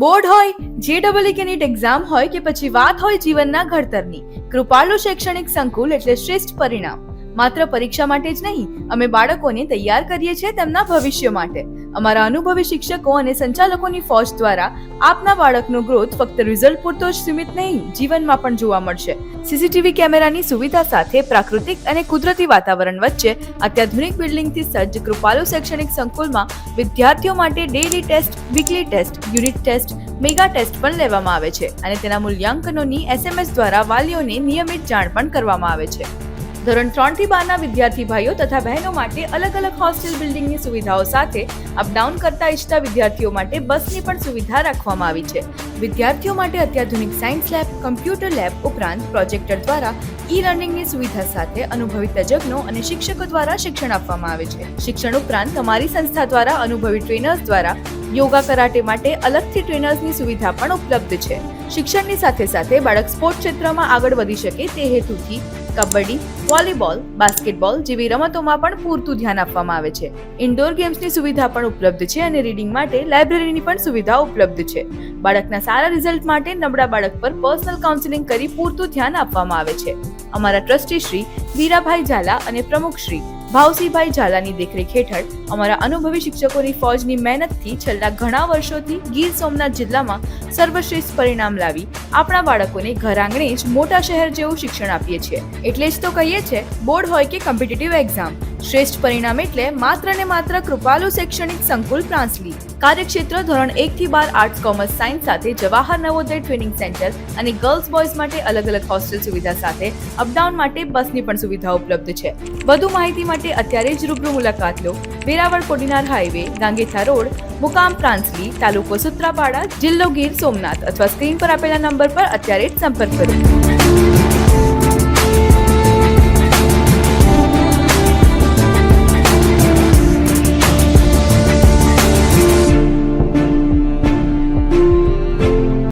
Board હોય જે double કે નીટ એક્ઝામ હોય કે પછી વાત હોય જીવનના ઘડતરની. કૃપાળુ શૈક્ષણિક સંકુલ એટલે શ્રેષ્ઠ પરિણામ. માત્ર પરીક્ષા માટે જ નહીં, અમે બાળકોને તૈયાર કરીએ છીએ તેમના ભવિષ્ય માટે. અમારા અનુભવી શિક્ષકો અને સંચાલકોની ફોજ દ્વારા આપના બાળકનો ગ્રોથ ફક્ત રિઝલ્ટ પૂરતો જ સીમિત નહીં, જીવનમાં પણ જોવા મળશે. સીસીટીવી કેમેરાની સુવિધા સાથે પ્રાકૃતિક અને કુદરતી વાતાવરણ વચ્ચે અત્યાધુનિક બિલ્ડિંગથી સજ્જ કૃપાલુ શૈક્ષણિક સંકુલમાં વિદ્યાર્થીઓ માટે daily test weekly test unit test mega test પણ લેવામાં આવે છે અને તેના મૂલ્યાંકનોની એસએમએસ દ્વારા વાલીઓને નિયમિત જાણ પણ કરવામાં આવે છે. ધોરણ ત્રણથી બારના વિદ્યાર્થી ભાઈઓ તથા બહેનો માટે અલગ અલગ હોસ્ટેલ બિલ્ડિંગની સુવિધાઓ સાથે અપડાઉન કરતા ઈચ્છતા વિદ્યાર્થીઓ માટે બસની પણ સુવિધા રાખવામાં આવી છે. વિદ્યાર્થીઓ માટે અત્યાધુનિક સાયન્સ લેબ, કમ્પ્યુટર લેબ ઉપરાંત પ્રોજેક્ટર દ્વારા ઈ લર્નિંગની સુવિધા સાથે અનુભવી તજજ્ઞો અને શિક્ષકો દ્વારા શિક્ષણ આપવામાં આવે છે. શિક્ષણ ઉપરાંત તમારી સંસ્થા દ્વારા અનુભવી ટ્રેનર્સ દ્વારા યોગા, કરાટે માટે અલગથી ટ્રેનર્સની સુવિધા પણ ઉપલબ્ધ છે. શિક્ષણની સાથે સાથે બાળક સ્પોર્ટ ક્ષેત્રમાં આગળ વધી શકે તે હેતુથી કબડ્ડી વોલીબોલ, બાસ્કેટબોલ જેવી રમતોમાં પણ પૂરતું ધ્યાન આપવામાં આવે છે. ઇન્ડોર ગેમ્સની સુવિધા પણ ઉપલબ્ધ છે અને રીડિંગ માટે લાઇબ્રેરીની પણ સુવિધા ઉપલબ્ધ છે. બાળકના સારા રિઝલ્ટ માટે નબળા બાળક પર પર્સનલ કાઉન્સેલિંગ કરી પૂરતું ધ્યાન આપવામાં આવે છે. અમારા ટ્રસ્ટી શ્રી વીરાભાઈ ઝાલા અને પ્રમુખ શ્રી ભાવસીભાઈ ઝાલાની દેખરેખ હેઠળ અમારા અનુભવી શિક્ષકોની ફોજની મહેનતથી છેલ્લા ઘણા વર્ષોથી ગીર સોમનાથ જિલ્લામાં સર્વશ્રેષ્ઠ પરિણામ લાવી આપણા બાળકોને ઘર આંગણે જ મોટા શહેર જેવું શિક્ષણ આપીએ છીએ. એટલે જ તો કહીએ છીએ બોર્ડ હોય કે કોમ્પિટિટિવ એક્ઝામ શ્રેષ્ઠ પરિણામ એટલે માત્ર ને માત્ર કૃપાલુ શૈક્ષણિક સંકુલ પ્રાંસલી કાર્યક્ષેત્ર ધોરણ એક થી બાર આર્ટ્સ કોમર્સ સાયન્સ સાથે જવાહર નવોદય ટ્રેનિંગ સેન્ટર અને ગર્લ્સ બોયઝ માટે અલગ અલગ હોસ્ટેલ સુવિધા સાથે અપડાઉન માટે બસની પણ સુવિધા ઉપલબ્ધ છે. વધુ માહિતી માટે અત્યારે જ રૂબરૂ મુલાકાત લો. વેરાવળ કોડીનાર હાઈવે, ગાંગેથા રોડ, મુકામ પ્રાંસલી તાલુકો સુત્રાપાડા, જિલ્લો ગીર સોમનાથ અથવા સ્ક્રીન પર આપેલા નંબર પર અત્યારે જ સંપર્ક કરો.